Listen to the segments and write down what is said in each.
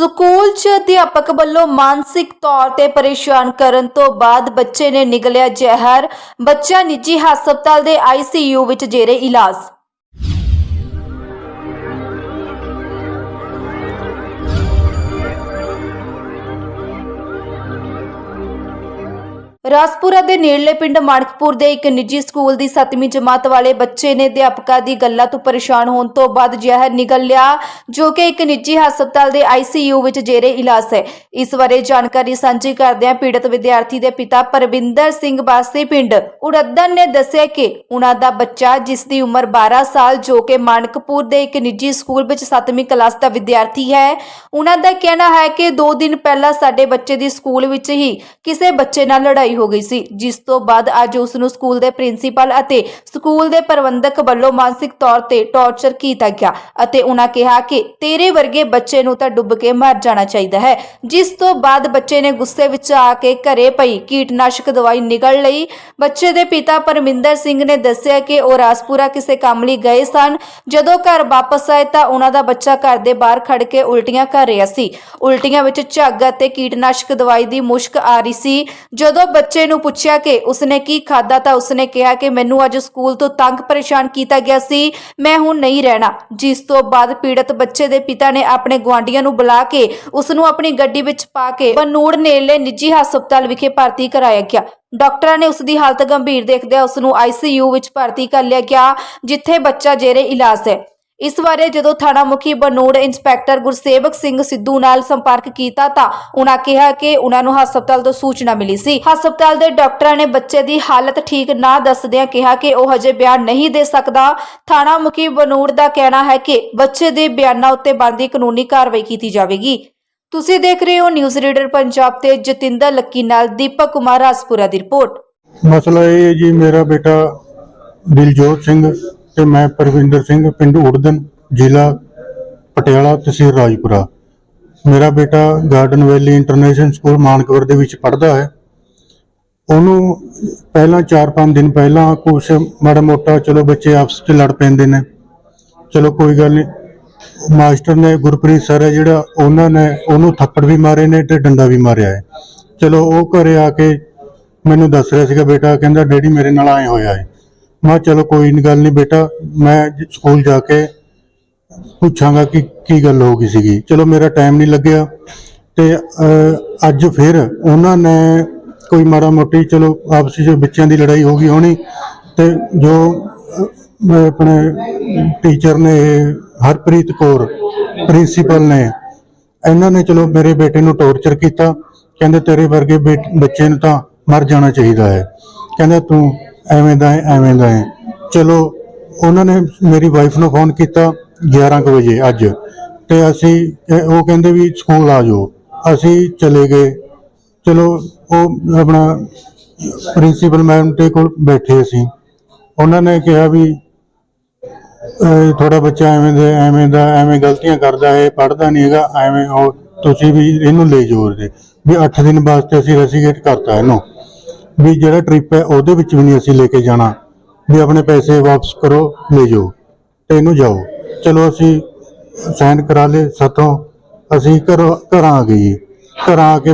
School 'ਚ ਅਧਿਆਪਕ ਵੱਲੋਂ ਮਾਨਸਿਕ ਤੌਰ ਤੇ ਪਰੇਸ਼ਾਨ ਕਰਨ ਤੋਂ ਬਾਅਦ ਬੱਚੇ ਨੇ ਨਿਗਲਿਆ ਜ਼ਹਿਰ। ਬੱਚਾ ਨਿੱਜੀ ਹਸਪਤਾਲ ਦੇ ਆਈਸੀਯੂ ਵਿੱਚ ਜੇਰੇ ਇਲਾਜ। ਰਾਸਪੁਰਾ ਦੇ ਨੇੜਲੇ ਪਿੰਡ ਮਾਨਕਪੁਰ ਦੇ ਇੱਕ ਨਿੱਜੀ ਸਕੂਲ ਦੀ 7ਵੀਂ ਜਮਾਤ ਵਾਲੇ ਬੱਚੇ ਨੇ ਅਧਿਆਪਕਾਂ ਦੀ ਗੱਲਾਂ ਤੋਂ ਪਰੇਸ਼ਾਨ ਹੋਣ ਤੋਂ ਬਾਅਦ ਜ਼ਹਿਰ ਨਿਗਲ ਲਿਆ, ਜੋ ਕਿ ਇੱਕ ਨਿੱਜੀ ਹਸਪਤਾਲ ਦੇ ਆਈਸੀਯੂ ਵਿੱਚ ਜੇਰੇ ਇਲਾਜ ਹੈ। ਇਸ ਬਾਰੇ ਜਾਣਕਾਰੀ ਸਾਂਝੀ ਕਰਦਿਆਂ ਪੀੜਤ ਵਿਦਿਆਰਥੀ ਦੇ ਪਿਤਾ ਪਰਵਿੰਦਰ ਸਿੰਘ ਬਾਸੀ ਪਿੰਡ ਉੜੱਦਨ ਨੇ ਦੱਸਿਆ ਕਿ ਉਹਨਾਂ ਦਾ ਬੱਚਾ, ਜਿਸ ਦੀ ਉਮਰ 12 ਸਾਲ, ਜੋ ਕਿ ਮਾਣਕਪੁਰ ਦੇ ਇੱਕ ਨਿੱਜੀ ਸਕੂਲ ਵਿੱਚ 7ਵੀਂ ਕਲਾਸ ਦਾ ਵਿਦਿਆਰਥੀ ਹੈ, ਉਹਨਾਂ ਦਾ ਕਹਿਣਾ ਹੈ ਕਿ 2 ਦਿਨ ਪਹਿਲਾਂ ਸਾਡੇ ਬੱਚੇ ਦੀ ਸਕੂਲ ਵਿੱਚ ਹੀ ਕਿਸੇ ਬੱਚੇ ਨਾਲ ਲੜਾਈ ਹੋ ਗਈ ਸੀ, ਜਿਸ ਤੋਂ ਬਾਅਦ ਅੱਜ ਉਸ ਨੂੰ ਸਕੂਲ ਦੇ ਪ੍ਰਿੰਸੀਪਲ ਅਤੇ ਸਕੂਲ ਦੇ ਪ੍ਰਬੰਧਕ ਵੱਲੋਂ ਮਾਨਸਿਕ ਤੌਰ ਤੇ ਟੌਰਚਰ ਕੀਤਾ ਗਿਆ ਅਤੇ ਉਹਨਾਂ ਕਿਹਾ ਕਿ ਤੇਰੇ ਵਰਗੇ ਬੱਚੇ ਨੂੰ ਤਾਂ ਡੁੱਬ ਕੇ ਮਰ ਜਾਣਾ ਚਾਹੀਦਾ ਹੈ, ਜਿਸ ਤੋਂ ਬਾਅਦ ਬੱਚੇ ਨੇ ਗੁੱਸੇ ਵਿੱਚ ਆ ਕੇ ਘਰੇ ਪਈ ਕੀਟਨਾਸ਼ਕ ਦਵਾਈ ਨਿਗਲ ਲਈ। ਬੱਚੇ ਦੇ ਪਿਤਾ ਪਰਮਿੰਦਰ ਸਿੰਘ ਨੇ ਦੱਸਿਆ ਕਿ ਉਹ ਰਾਸਪੁਰਾ ਕਿਸੇ ਕੰਮ ਲਈ ਗਏ ਸਨ। ਜਦੋਂ ਘਰ ਵਾਪਸ ਆਏ ਤਾਂ ਉਹਨਾਂ ਦਾ ਬੱਚਾ ਘਰ ਦੇ ਬਾਹਰ ਖੜ ਕੇ ਉਲਟੀਆਂ ਕਰ ਰਿਹਾ ਸੀ। ਉਲਟੀਆਂ ਵਿੱਚ ਝੱਗ ਅਤੇ ਕੀਟਨਾਸ਼ਕ ਦਵਾਈ ਦੀ ਮੁਸ਼ਕ ਆ ਰਹੀ ਸੀ। ਜਦੋਂ ਬੱਚੇ ਨੂੰ ਪੁੱਛਿਆ ਕਿ ਉਸਨੇ ਕੀ ਖਾਦਾ ਤਾਂ ਉਸਨੇ ਕਿਹਾ ਕਿ ਮੈਨੂੰ ਅੱਜ ਸਕੂਲ ਤੋਂ ਤੰਗ ਪਰੇਸ਼ਾਨ ਕੀਤਾ ਗਿਆ ਸੀ। ਮੈਂ ਹੁਣ ਨਹੀਂ ਰਹਿਣਾ। ਜਿਸ ਤੋਂ ਬਾਅਦ ਪੀੜਤ ਬੱਚੇ ਦੇ ਪਿਤਾ ਨੇ ਆਪਣੇ ਗੁਆਂਢੀਆਂ ਨੂੰ ਬੁਲਾ ਕੇ ਉਸ ਨੂੰ ਆਪਣੀ ਗੱਡੀ ਵਿੱਚ ਪਾ ਕੇ ਬਨੂੜ ਨੇੜਲੇ ਨਿੱਜੀ ਹਸਪਤਾਲ ਵਿਖੇ ਭਰਤੀ ਕਰਾਇਆ ਗਿਆ। ਡਾਕਟਰਾਂ ਨੇ ਉਸ ਦੀ ਹਾਲਤ ਗੰਭੀਰ ਦੇਖਦਿਆਂ ਉਸ ਨੂੰ ਆਈਸੀਯੂ ਵਿੱਚ ਭਰਤੀ ਕਰ ਲਿਆ ਗਿਆ, ਜਿੱਥੇ ਬੱਚਾ ਜੇਰੇ ਇਲਾਜ ਹੈ। ਇਸ ਬਾਰੇ ਜਦੋਂ ਥਾਣਾ ਮੁਖੀ ਬਨੋੜ ਇੰਸਪੈਕਟਰ ਗੁਰਸੇਵਕ ਸਿੰਘ ਸਿੱਧੂ ਨਾਲ ਸੰਪਰਕ ਕੀਤਾ ਤਾਂ ਉਹਨਾਂ ਕਿਹਾ ਕਿ ਉਹਨਾਂ ਨੂੰ ਹਸਪਤਾਲ ਤੋਂ ਸੂਚਨਾ ਮਿਲੀ ਸੀ। ਹਸਪਤਾਲ ਦੇ ਡਾਕਟਰਾਂ ਨੇ ਬੱਚੇ ਦੀ ਹਾਲਤ ਠੀਕ ਨਾ ਦੱਸਦਿਆਂ ਕਿਹਾ ਕਿ ਉਹ ਹਜੇ ਬਿਆਨ ਨਹੀਂ ਦੇ ਸਕਦਾ। ਥਾਣਾ ਮੁਖੀ ਬਨੂੜ ਦਾ ਕਹਿਣਾ ਹੈ ਕਿ ਬੱਚੇ ਦੇ ਬਿਆਨਾਂ ਉੱਤੇ ਬਣਦੀ ਕਾਨੂੰਨੀ ਕਾਰਵਾਈ ਕੀਤੀ ਜਾਵੇਗੀ। ਤੁਸੀਂ ਦੇਖ ਰਹੇ ਹੋ ਨਿਊਜ਼ ਰੀਡਰ ਪੰਜਾਬ ਤੇ ਜਤਿੰਦਰ ਲੱਕੀ ਨਾਲ ਦੀਪਕ ਕੁਮਾਰ ਰਾਜਪੁਰਾ ਦੀ ਰਿਪੋਰਟ। ਮਸਲਾ ਇਹ ਹੈ ਜੀ, ਮੇਰਾ ਬੇਟਾ ਦਿਲਜੋਤ ਸਿੰਘ ਤੇ ਮੈਂ ਪਰਵਿੰਦਰ ਸਿੰਘ, ਪਿੰਡ ਉੜਦਨ, ਜ਼ਿਲ੍ਹਾ ਪਟਿਆਲਾ, ਤਹਿਸੀਲ ਰਾਜਪੁਰਾ। ਮੇਰਾ ਬੇਟਾ ਗਾਰਡਨ ਵੈਲੀ ਇੰਟਰਨੈਸ਼ਨਲ ਸਕੂਲ ਮਾਨਕਵਰ ਦੇ ਵਿੱਚ ਪੜ੍ਹਦਾ ਹੈ। ਉਹਨੂੰ ਪਹਿਲਾਂ 4-5 ਦਿਨ ਪਹਿਲਾਂ ਕੁਛ ਮਾੜਾ ਮੋਟਾ, ਚਲੋ ਬੱਚੇ ਆਪਸ ਵਿੱਚ ਲੜ ਪੈਂਦੇ ਨੇ। ਚਲੋ ਕੋਈ ਗੱਲ ਨਹੀਂ, ਮਾਸਟਰ ਨੇ, ਗੁਰਪ੍ਰੀਤ ਸਰ ਹੈ ਜਿਹੜਾ, ਉਹਨਾਂ ਨੇ ਉਹਨੂੰ ਥੱਪੜ ਵੀ ਮਾਰੇ ਨੇ ਤੇ ਡੰਡਾ ਵੀ ਮਾਰਿਆ ਹੈ। ਚਲੋ ਉਹ ਘਰੇ ਆ ਕੇ ਮੈਨੂੰ ਦੱਸ ਰਿਹਾ ਸੀਗਾ, ਬੇਟਾ ਕਹਿੰਦਾ, ਡੈਡੀ ਮੇਰੇ ਨਾਲ ਆਏ ਹੋਇਆ ਹੈ। ਮੈਂ ਕਿਹਾ ਚਲੋ ਕੋਈ ਨੀ ਗੱਲ ਨਹੀਂ ਬੇਟਾ ਮੈਂ ਜ- ਸਕੂਲ ਜਾ ਕੇ ਪੁੱਛਾਂਗਾ ਕਿ ਕੀ ਗੱਲ ਹੋ ਗਈ ਸੀਗੀ। ਚਲੋ ਮੇਰਾ ਟਾਈਮ ਨਹੀਂ ਲੱਗਿਆ ਤੇ ਅਹ, ਅੱਜ ਫਿਰ ਉਹਨਾਂ ਨੇ ਕੋਈ ਮਾੜਾ ਮੋਟੀ ਚਲੋ ਆਪਸ ਵਿੱਚ ਬੱਚਿਆਂ ਦੀ ਲੜਾਈ ਹੋ ਗਈ ਹੋਣੀ ਤੇ ਜੋ ਅਹ, ਆਪਣੇ ਟੀਚਰ ਨੇ ਹਰਪ੍ਰੀਤ ਕੌਰ ਪ੍ਰਿੰਸੀਪਲ ਨੇ ਇਹਨਾਂ ਨੇ ਚਲੋ ਮੇਰੇ ਬੇਟੇ ਨੂੰ ਟੌਰਚਰ ਕੀਤਾ। ਕਹਿੰਦੇ ਤੇਰੇ ਵਰਗੇ ਬੇ ਬੱਚੇ ਨੂੰ ਤਾਂ ਮਰ ਜਾਣਾ ਚਾਹੀਦਾ ਹੈ। ਕਹਿੰਦਾ ਤੂੰ ਐਵੇਂ ਦਾ ਹੈ, ਐਵੇਂ ਦਾ ਹੈ। ਚਲੋ, ਉਹਨਾਂ ਨੇ ਮੇਰੀ ਵਾਈਫ ਨੂੰ ਫੋਨ ਕੀਤਾ 11 ਕੁ ਵਜੇ ਅੱਜ। ਤੇ ਅਸੀਂ ਉਹ ਕਹਿੰਦੇ ਵੀ ਸਕੂਲ ਆ ਜਾਓ। ਅਸੀਂ ਚਲੇ ਗਏ। ਚਲੋ, ਉਹ ਆਪਣਾ ਪ੍ਰਿੰਸੀਪਲ ਮੈਮ ਦੇ ਕੋਲ ਬੈਠੇ ਅਸੀਂ ਉਹਨਾਂ ਨੇ ਕਿਹਾ ਵੀ, ਅਹ, ਤੁਹਾਡਾ ਬੱਚਾ ਐਵੇਂ ਦਾ ਐਵੇਂ ਦਾ, ਐਵੇਂ ਗਲਤੀਆਂ ਕਰਦਾ ਹੈ, ਪੜ੍ਹਦਾ ਨਹੀਂ ਹੈਗਾ, ਐਵੇਂ ਉਹ, ਤੁਸੀਂ ਵੀ ਇਹਨੂੰ ਲੈ ਜਾਓ ਵੀ 8 ਦਿਨ ਵਾਸਤੇ ਅਸੀਂ ਰੈਸੀਗੇਟ ਕਰਤਾ ਇਹਨੂੰ। ਵੀ ਜਿਹੜਾ ਟ੍ਰਿਪ ਹੈ ਉਹਦੇ ਵਿੱਚ ਵੀ ਨਹੀਂ ਅਸੀਂ ਲੈ ਕੇ ਜਾਣਾ। ਵੀ ਆਪਣੇ ਪੈਸੇ ਵਾਪਸ ਕਰੋ, ਲੈ ਜਾਓ ਤੇ ਇਹਨੂੰ ਜਾਓ। ਚਲੋ ਅਸੀਂ ਸਾਈਨ ਕਰਾ ਲਏ ਸਾਥੋਂ। ਅਸੀਂ ਘਰ, ਘਰਾਂ ਆ ਗਏ ਘਰਾਂ ਆ ਕੇ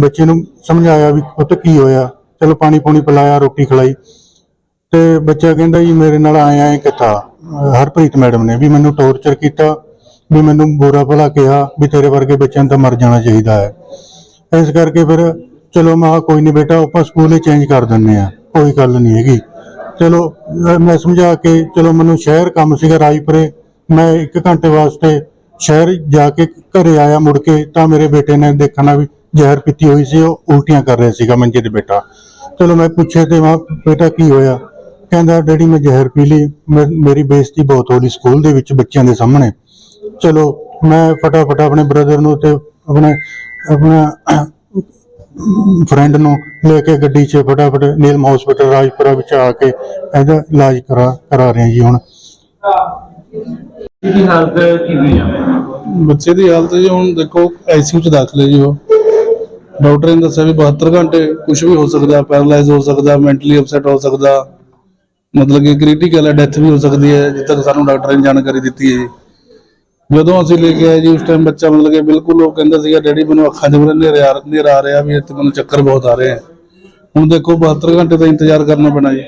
ਬੱਚੇ ਨੂੰ ਸਮਝਾਇਆ ਵੀ ਪੁੱਤ ਕੀ ਹੋਇਆ। ਚਲੋ ਪਾਣੀ ਪੂਣੀ ਪਿਲਾਇਆ, ਰੋਟੀ ਖਿਲਾਈ। ਤੇ ਬੱਚਾ ਕਹਿੰਦਾ ਜੀ ਮੇਰੇ ਨਾਲ ਆਏ ਆਏ ਕਿੱਥਾ? ਹਰਪ੍ਰੀਤ ਮੈਡਮ ਨੇ ਵੀ ਮੈਨੂੰ ਟੌਰਚਰ ਕੀਤਾ, ਵੀ ਮੈਨੂੰ ਬੁਰਾ ਭਲਾ ਕਿਹਾ, ਵੀ ਤੇਰੇ ਵਰਗੇ ਬੱਚਿਆਂ ਨੂੰ ਤਾਂ ਮਰ ਜਾਣਾ ਚਾਹੀਦਾ ਹੈ। ਇਸ ਕਰਕੇ ਫਿਰ ਚਲੋ ਮੈਂ ਕਿਹਾ ਕੋਈ ਨਹੀਂ ਬੇਟਾ, ਆਪਾਂ ਸਕੂਲ ਹੀ ਚੇਂਜ ਕਰ ਦਿੰਨੇ ਆ ਕੋਈ ਗੱਲ ਨਹੀਂ ਹੈਗੀ। ਚਲੋ, ਅਹ ਮੈਂ ਸਮਝਾ ਕੇ, ਚਲੋ ਮੈਨੂੰ ਸ਼ਹਿਰ ਕੰਮ ਸੀਗਾ ਰਾਜਪੁਰੇ। ਮੈਂ 1 ਘੰਟੇ ਵਾਸਤੇ ਸ਼ਹਿਰ ਜਾ ਕੇ ਘਰੇ ਆਇਆ ਮੁੜ ਕੇ, ਤਾਂ ਮੇਰੇ ਬੇਟੇ ਨੇ ਦੇਖਣਾ ਵੀ ਜ਼ਹਿਰ ਪੀਤੀ ਹੋਈ ਸੀ, ਉਹ ਉਲਟੀਆਂ ਕਰ ਰਿਹਾ ਸੀਗਾ ਮੰਜੇ ਤੇ ਬੇਟਾ ਚਲੋ ਮੈਂ ਪੁੱਛੇ ਤੇ ਮੈਂ ਬੇਟਾ, ਕੀ ਹੋਇਆ? ਕਹਿੰਦਾ, ਡੈਡੀ, ਮੈਂ ਜ਼ਹਿਰ ਪੀ ਲਈ। ਮੈਂ- ਮੇਰੀ ਬੇਇੱਜ਼ਤੀ ਬਹੁਤ ਹੋ ਗਈ ਸਕੂਲ ਦੇ ਵਿੱਚ ਬੱਚਿਆਂ ਦੇ ਸਾਹਮਣੇ। ਚਲੋ, ਮੈਂ ਫਟਾਫਟ ਆਪਣੇ ਬ੍ਰਦਰ ਨੂੰ ਤੇ ਆਪਣੇ, ਆਪਣਾ ਫਰੈਂਡ ਨੂੰ ਲੈ ਕੇ ਗੱਡੀ 'ਚ ਫਟਾਫਟ ਨੀਲਮ ਹਸਪੀਟਲ ਰਾਜਪੁਰਾ ਵਿੱਚ ਆ ਕੇ ਇਹਦਾ ਇਲਾਜ ਕਰਾ ਕਰਾ ਰਹੇ ਜੀ ਹੁਣ। ਦੀ ਹਾਲਤ ਕਿਵੇਂ ਆ? ਬੱਚੇ ਦੀ ਹਾਲਤ ਜੀ ਹੁਣ ਦੇਖੋ ਆਈਸੀਯੂ ਚ ਦਾਖਲ ਹੈ ਜੀ ਉਹ। ਡਾਕਟਰ ਨੇ ਦੱਸਿਆ ਵੀ 72 ਘੰਟੇ ਕੁਝ ਵੀ ਹੋ ਸਕਦਾ ਪੈਰਾਲਾਈਜ਼ ਹੋ ਸਕਦਾ ਮੈਂਟਲੀ ਅਪਸੈਟ ਹੋ ਸਕਦਾ। ਮਤਲਬ ਕਿ ਕ੍ਰਿਟੀਕਲ ਹੈ ਡੈਥ ਵੀ ਹੋ ਸਕਦੀ ਹੈ ਜਿੱਦ ਤੱਕ ਸਾਨੂੰ ਡਾਕਟਰ ਨੇ ਜਾਣਕਾਰੀ ਦਿੱਤੀ ਹੈ ਜੀ। ਜਦੋਂ ਅਸੀਂ ਲੈ ਕੇ ਆਏ ਜੀ ਉਸ ਟਾਈਮ ਬੱਚਾ ਮਤਲਬ ਕਿ ਬਿਲਕੁਲ ਉਹ ਕਹਿੰਦਾ ਸੀਗਾ ਡੈਡੀ ਮੈਨੂੰ ਅੱਖਾਂ 'ਚ ਹਨੇਰੇ ਆ ਹਨੇਰਾ ਆ ਰਿਹਾ ਵੀ ਇੱਥੇ ਮੈਨੂੰ ਚੱਕਰ ਬਹੁਤ ਆ ਰਹੇ ਆ। ਹੁਣ ਦੇਖੋ 72 ਘੰਟੇ ਦਾ ਇੰਤਜ਼ਾਰ ਕਰਨਾ ਪੈਣਾ ਜੀ।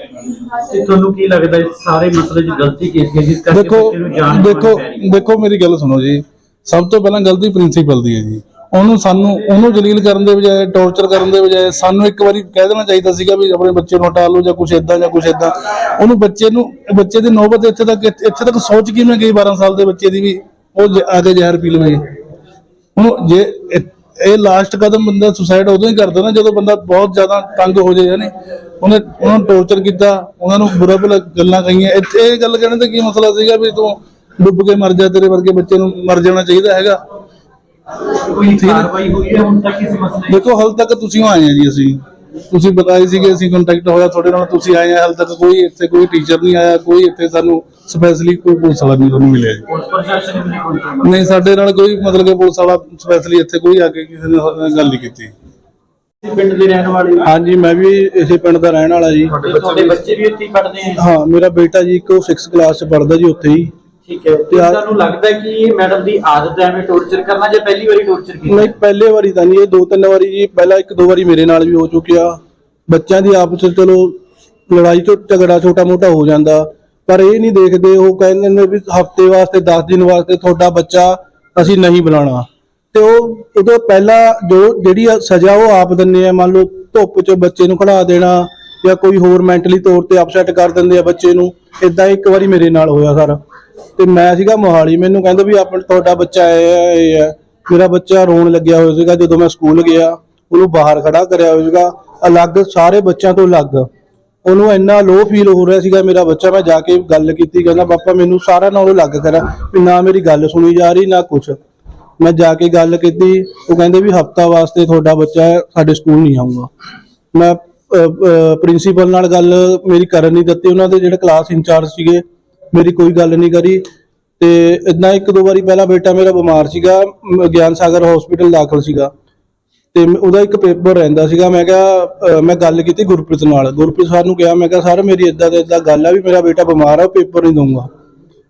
ਤੇ ਤੁਹਾਨੂੰ ਕੀ ਲੱਗਦਾ ਇਸ ਸਾਰੇ ਮਸਲੇ 'ਚ ਗਲਤੀ ਕਿਸ ਦੀ ਜਿਸ ਕਰਕੇ ਦੇਖੋ ਬੱਚੇ ਨੂੰ ਜਾਨ ਦੇਖੋ? ਦੇਖੋ ਮੇਰੀ ਗੱਲ ਸੁਣੋ ਜੀ। ਸਭ ਤੋਂ ਪਹਿਲਾਂ ਗਲਤੀ ਪ੍ਰਿੰਸੀਪਲ ਦੀ ਹੈ ਜੀ। ਉਹਨੂੰ ਸਾਨੂੰ ਉਹਨੂੰ ਜਲੀਲ ਕਰਨ ਦੇ ਬਜਾਏ ਟੌਰਚਰ ਕਰਨ ਦੇ ਬਜਾਏ ਸਾਨੂੰ ਇੱਕ ਵਾਰੀ ਕਹਿ ਦੇਣਾ ਚਾਹੀਦਾ ਸੀਗਾ ਵੀ ਆਪਣੇ ਬੱਚੇ ਨੂੰ ਹਟਾ ਲਓ ਜਾਂ ਕੁਝ ਇਦਾਂ ਜਾਂ ਕੁਝ ਇਦਾਂ ਉਹਨੂੰ ਬੱਚੇ ਨੂੰ ਬੱਚੇ ਦੀ ਨੌਬਤ ਇੱਥੇ ਤੱਕ ਇੱਥੇ ਤੱਕ ਸੋਚ ਕਿਵੇਂ ਗਈ 12 ਸਾਲ ਦੇ ਬੱਚੇ ਦੀ ਵੀ? ਉਹ ਜ- ਆ ਕੇ ਜ਼ਹਿਰ ਪੀ ਲਵੇ। ਹੁਣ ਜੇ ਇਹ- ਇਹ ਲਾਸਟ ਕਦਮ ਬੰਦਾ ਸੁਸਾਈਡ ਉਦੋਂ ਹੀ ਕਰਦਾ ਨਾ ਜਦੋਂ ਬੰਦਾ ਬਹੁਤ ਜ਼ਿਆਦਾ ਤੰਗ ਹੋ ਜਾਏ ਯਾਨੀ ਉਹਨੇ ਉਹਨਾਂ ਨੂੰ ਟੌਰਚਰ ਕੀਤਾ ਉਹਨਾਂ ਨੂੰ ਬੁਰਾ ਭਲਾ ਗੱਲਾਂ ਕਹੀਆਂ। ਇੱਥੇ ਇਹ ਗੱਲ ਕਹਿਣ ਤੇ ਕੀ ਮਸਲਾ ਸੀਗਾ ਵੀ ਤੂੰ ਡੁੱਬ ਕੇ ਮਰ ਜਾ ਤੇਰੇ ਵਰਗੇ ਬੱਚੇ ਨੂੰ ਮਰ ਜਾਣਾ ਚਾਹੀਦਾ ਹੈਗਾ। ਕੋਈ ਕਾਰਵਾਈ ਹੋਈ ਹੈ? ਹੁਣ ਤੱਕ ਇਸ ਮਸਲੇ? ਦੇਖੋ ਹਾਲ ਤੱਕ ਤੁਸੀਂ ਆਏ ਆ ਜੀ ਅਸੀਂ। ਤੁਸੀਂ ਬਤਾਏ ਸੀਗੇ ਅਸੀਂ ਕੰਟੈਕਟ ਹੋਇਆ ਤੁਹਾਡੇ ਨਾਲ ਤੁਸੀਂ ਆਏ ਆ ਹਾਲ ਤੱਕ ਕੋਈ ਇੱਥੇ ਕੋਈ ਟੀਚਰ ਨਹੀਂ ਆਇਆ ਕੋਈ ਇੱਥੇ ਸਾਨੂੰ ਸਪੈਸ਼ਲੀ ਕੋਈ ਪੁਲਿਸ ਵਾਲਾ ਨਹੀਂ ਤੁਹਾਨੂੰ ਮਿਲਿਆ ਜੀ। ਨਹੀਂ ਸਾਡੇ ਨਾਲ ਕੋਈ ਮਤਲਬ ਕਿ ਪੁਲਿਸ ਵਾਲਾ ਸਪੈਸ਼ਲੀ ਇੱਥੇ ਕੋਈ ਆ ਕੇ ਕਿਸੇ ਨੇ ਸਾਡੇ ਨਾਲ ਗੱਲ ਨਹੀਂ ਕੀਤੀ। ਪਿੰਡ ਦੇ ਰਹਿਣ ਵਾਲੇ ਹੋ? ਹਾਂਜੀ ਮੈਂ ਵੀ ਇਸੇ ਪਿੰਡ ਦਾ ਰਹਿਣ ਵਾਲਾ ਜੀ। ਤੁਹਾਡੇ ਬੱਚੇ ਵੀ ਇੱਥੇ ਹੀ ਪੜ੍ਹਦੇ ਆ? ਹਾਂ ਮੇਰਾ ਬੇਟਾ ਜੀ ਇੱਕ 6th ਕਲਾਸ ਚ ਪੜਦਾ ਜੀ ਉੱਥੇ ਹੀ। ਠੀਕ ਹੈ। ਤੇ ਤੁਹਾਨੂੰ ਲੱਗਦਾ ਕਿ ਇਹ ਮੈਡਮ ਦੀ ਆਦਤ ਹੈ ਐਵੇਂ ਟੌਰਚਰ ਕਰਨਾ ਜਾਂ ਪਹਿਲੀ ਵਾਰੀ ਟੌਰਚਰ ਕੀਤਾ? ਨਹੀਂ ਪਹਿਲੇ ਵਾਰੀ ਤਾਂ ਨਹੀਂ ਇਹ ਦੋ ਤਿੰਨ ਵਾਰੀ ਜੀ ਪਹਿਲਾਂ ਇੱਕ ਦੋ ਵਾਰੀ ਮੇਰੇ ਨਾਲ ਵੀ ਹੋ ਚੁੱਕਿਆ। ਬੱਚਿਆਂ ਦੀ ਆਪਸ ਵਿੱਚ ਚਲੋ ਲੜਾਈ ਤੋਂ ਝਗੜਾ ਛੋਟਾ ਮੋਟਾ ਹੋ ਜਾਂਦਾ। ਪਰ ਇਹ ਨਹੀਂ ਦੇਖਦੇ ਉਹ ਕਹਿੰਦੇ ਨੇ ਵੀ ਹਫ਼ਤੇ ਵਾਸਤੇ 10 ਦਿਨ ਵਾਸਤੇ ਤੁਹਾਡਾ ਬੱਚਾ ਅਸੀਂ ਨਹੀਂ ਬੁਲਾਣਾ ਤੇ ਉਹ ਉਦੋਂ ਪਹਿਲਾਂ ਜੋ ਜਿਹੜੀ ਸਜ਼ਾ ਉਹ ਆਪ ਦਿੰਦੇ ਆ ਮੰਨ ਲਓ ਧੁੱਪ 'ਚ ਬੱਚੇ ਨੂੰ ਖੜਾ ਦੇਣਾ ਜਾਂ ਕੋਈ ਹੋਰ ਮੈਂਟਲੀ ਤੌਰ ਤੇ ਅਪਸੈਟ ਕਰ ਦਿੰਦੇ ਆ ਬੱਚੇ ਨੂੰ ਇਦਾਂ ਇੱਕ ਵਾਰੀ ਮੇਰੇ ਨਾਲ ਹੋਇਆ ਸਰ। ਤੇ ਮੈਂ ਸੀਗਾ ਮੋਹਾਲੀ, ਮੈਨੂੰ ਕਹਿੰਦੇ ਵੀ ਆਪਣਾ, ਤੁਹਾਡਾ ਬੱਚਾ ਇਹ ਹੈ ਇਹ ਹੈ। ਮੇਰਾ ਬੱਚਾ ਰੋਣ ਲੱਗਿਆ ਹੋਇਆ ਸੀਗਾ ਜਦੋਂ ਮੈਂ ਸਕੂਲ ਗਿਆ। ਉਹਨੂੰ ਬਾਹਰ ਖੜਾ ਕਰਿਆ ਹੋਇਆ ਸੀਗਾ। ਅਲੱਗ ਸਾਰੇ ਬੱਚਿਆਂ ਤੋਂ ਅਲੱਗ। ਉਹਨੂੰ ਇੰਨਾ ਲੋ ਫੀਲ ਹੋ ਰਿਹਾ ਸੀਗਾ ਮੇਰਾ ਬੱਚਾ। ਮੈਂ ਜਾ ਕੇ ਗੱਲ ਕੀਤੀ, ਕਹਿੰਦਾ, ਪਾਪਾ, ਮੈਨੂੰ ਸਾਰਿਆਂ ਨਾਲੋਂ ਅਲੱਗ ਕਰਾ। ਵੀ ਨਾ ਮੇਰੀ ਗੱਲ ਸੁਣੀ ਜਾ ਰਹੀ, ਨਾ ਕੁਛ। ਮੈਂ ਜਾ ਕੇ ਗੱਲ ਕੀਤੀ। ਉਹ ਕਹਿੰਦੇ ਵੀ ਹਫਤਾ ਵਾਸਤੇ ਤੁਹਾਡਾ ਬੱਚਾ ਸਾਡੇ ਸਕੂਲ ਨਹੀਂ ਆਊਗਾ। ਮੈਂ ਪ੍ਰਿੰਸੀਪਲ ਨਾਲ ਗੱਲ ਮੇਰੀ ਕਰਨ ਨਹੀਂ ਦਿੱਤੀ। ਉਹਨਾਂ ਦੇ ਜਿਹੜੇ ਕਲਾਸ ਇੰਚਾਰਜ ਸੀਗੇ ਮੇਰੀ ਕੋਈ ਗੱਲ ਨਹੀਂ ਕਰੀ ਤੇ ਇਦਾਂ ਇੱਕ ਦੋ ਵਾਰੀ ਪਹਿਲਾਂ ਬੇਟਾ ਮੇਰਾ ਬਿਮਾਰ ਸੀਗਾ, ਮ- ਗਿਆਨ ਸਾਗਰ ਹਸਪੀਟਲ ਦਾਖਲ ਸੀਗਾ। ਤੇ ਮ- ਉਹਦਾ ਇੱਕ ਪੇਪਰ ਰਹਿੰਦਾ ਸੀਗਾ, ਮੈਂ ਕਿਹਾ, ਅਹ, ਮੈਂ ਗੱਲ ਕੀਤੀ ਗੁਰਪ੍ਰੀਤ ਨਾਲ। ਗੁਰਪ੍ਰੀਤ ਸਰ ਨੂੰ ਕਿਹਾ, ਮੈਂ ਕਿਹਾ, ਸਰ, ਮੇਰੀ ਇਦਾਂ ਤੇ ਇਦਾਂ ਗੱਲ ਆ ਵੀ ਮੇਰਾ ਬੇਟਾ ਬਿਮਾਰ ਆ, ਉਹ ਪੇਪਰ ਨਹੀਂ ਦਊਂਗਾ।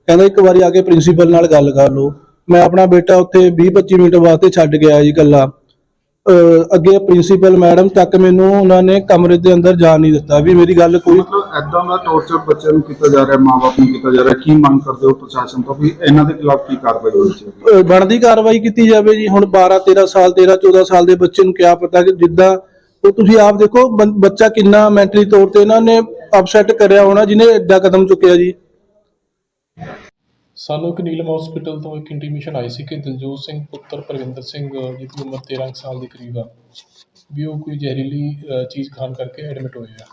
ਕਹਿੰਦਾ, ਇੱਕ ਵਾਰੀ ਆ ਕੇ ਪ੍ਰਿੰਸੀਪਲ ਨਾਲ ਗੱਲ ਕਰ ਲਓ। ਮੈਂ ਆਪਣਾ ਬੇਟਾ ਉੱਥੇ 20 25 ਮਿੰਟ ਵਾਸਤੇ ਛੱਡ ਗਿਆ ਜੀ ਇਕੱਲਾ। ਅੱਗੇ ਪ੍ਰਿੰਸੀਪਲ ਮੈਡਮ ਤੱਕ ਮੈਨੂੰ ਉਹਨਾਂ ਨੇ ਕਮਰੇ ਦੇ ਅੰਦਰ ਜਾਣ ਨਹੀਂ ਦਿੱਤਾ ਵੀ ਮੇਰੀ ਗੱਲ ਕੋਈ ਮਤਲਬ ਐਦਾਂ ਦਾ ਟੌਰਚਰ ਬੱਚਿਆਂ ਨੂੰ ਕੀਤਾ ਜਾ ਰਿਹਾ ਮਾਪੇ ਨੂੰ ਕੀਤਾ ਜਾ ਰਿਹਾ ਕੀ ਮੰਗ ਕਰਦੇ ਹੋ ਪ੍ਰਸ਼ਾਸਨ ਤੋਂ ਵੀ ਇਹਨਾਂ ਦੇ ਖਿਲਾਫ ਕੀ ਕਾਰਵਾਈ ਹੋਣੀ ਚਾਹੀਦੀ ਬਣਦੀ ਕਾਰਵਾਈ ਕੀਤੀ ਜਾਵੇ ਜੀ ਹੁਣ 12 13 ਸਾਲ 13 14 ਸਾਲ ਦੇ ਬੱਚੇ ਨੂੰ ਕਿਆ ਪਤਾ ਕਿ ਜਿੱਦਾਂ ਉਹ ਤੁਸੀਂ ਆਪ ਦੇਖੋ ਬੱਚਾ ਕਿੰਨਾ ਮੈਂਟਲੀ ਤੌਰ ਤੇ ਇਹਨਾਂ ਨੇ ਅਪਸੈਟ ਕਰਿਆ ਹੋਣਾ ਜਿਹਨੇ ਐਡਾ ਕਦਮ ਚੁੱਕਿਆ ਜੀ। ਸਾਨੂੰ ਇੱਕ ਨੀਲਮ ਹਸਪੀਟਲ ਤੋਂ ਇੱਕ ਇੰਟੀਮੇਸ਼ਨ ਆਈ ਸੀ ਕਿ ਦਿਲਜੋਤ ਸਿੰਘ ਪੁੱਤਰ ਪ੍ਰਵਿੰਦਰ ਸਿੰਘ ਜਿਹਦੀ ਉਮਰ 13 ਕੁ ਸਾਲ ਦੇ ਕਰੀਬ ਆ, ਵੀ ਉਹ ਕੋਈ ਜ਼ਹਿਰੀਲੀ ਚੀਜ਼ ਖਾਣ ਕਰਕੇ ਐਡਮਿਟ ਹੋਏ ਆ।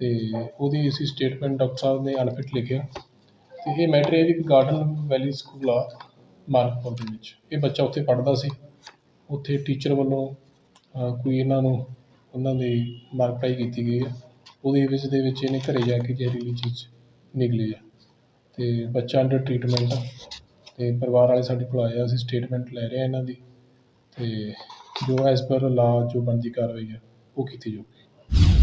ਤੇ ਉਹਦੀ ਅਸੀਂ ਸਟੇਟਮੈਂਟ ਡਾਕਟਰ ਸਾਹਿਬ ਨੇ ਅਨਫਿਟ ਲਿਖਿਆ। ਤੇ ਇਹ ਮੈਟਰ ਇਹ ਵੀ ਗਾਰਡਨ ਵੈਲੀ ਸਕੂਲ ਆ ਮਾਰਕਪੁਰ ਦੇ ਵਿੱਚ। ਇਹ ਬੱਚਾ ਉੱਥੇ ਪੜ੍ਹਦਾ ਸੀ। ਉੱਥੇ ਟੀਚਰ ਵੱਲੋਂ ਕੋਈ ਇਹਨਾਂ ਨੂੰ, ਉਹਨਾਂ ਦੀ ਮਾਰਕਟਾਈ ਕੀਤੀ ਗਈ ਹੈ ਉਹਦੇ ਵਿੱਚ ਦੇ ਵਿੱਚ ਇਹਨੇ ਘਰੇ ਜਾ ਕੇ ਜ਼ਹਿਰੀਲੀ ਚੀਜ਼ ਨਿਕਲੀ ਆ। ਅਤੇ ਬੱਚਾ ਅੰਡਰ ਟਰੀਟਮੈਂਟ ਆ। ਅਤੇ ਪਰਿਵਾਰ ਵਾਲੇ ਸਾਡੇ ਕੋਲ ਆਏ ਆ, ਅਸੀਂ ਸਟੇਟਮੈਂਟ ਲੈ ਰਹੇ ਹਾਂ ਇਹਨਾਂ ਦੀ। ਅਤੇ ਜੋ ਐਜ਼ ਪਰ ਲਾ ਜੋ ਬਣਦੀ ਕਾਰਵਾਈ ਆ, ਉਹ ਕੀਤੀ ਜਾਊਗੀ।